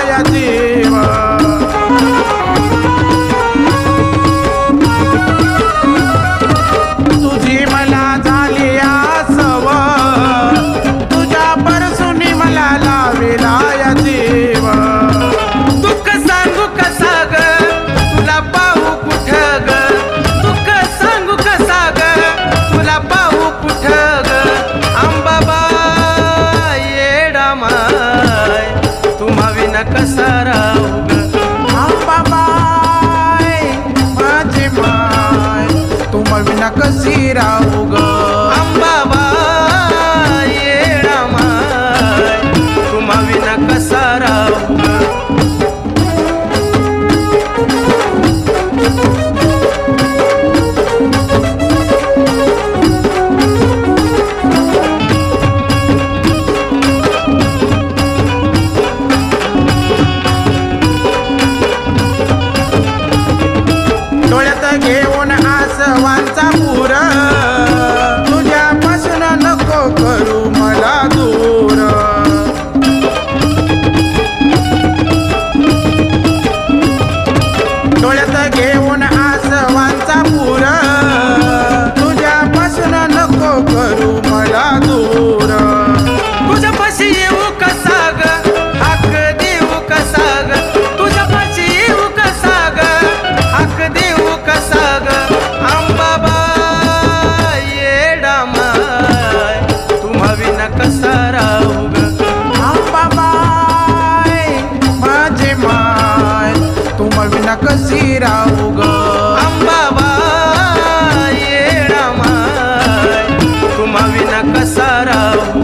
Vaya Mina Kasira, oh God. 这碗粥 विना कशी राहू ग अंबाबा येणा माय तुम्हा विना कसा राहू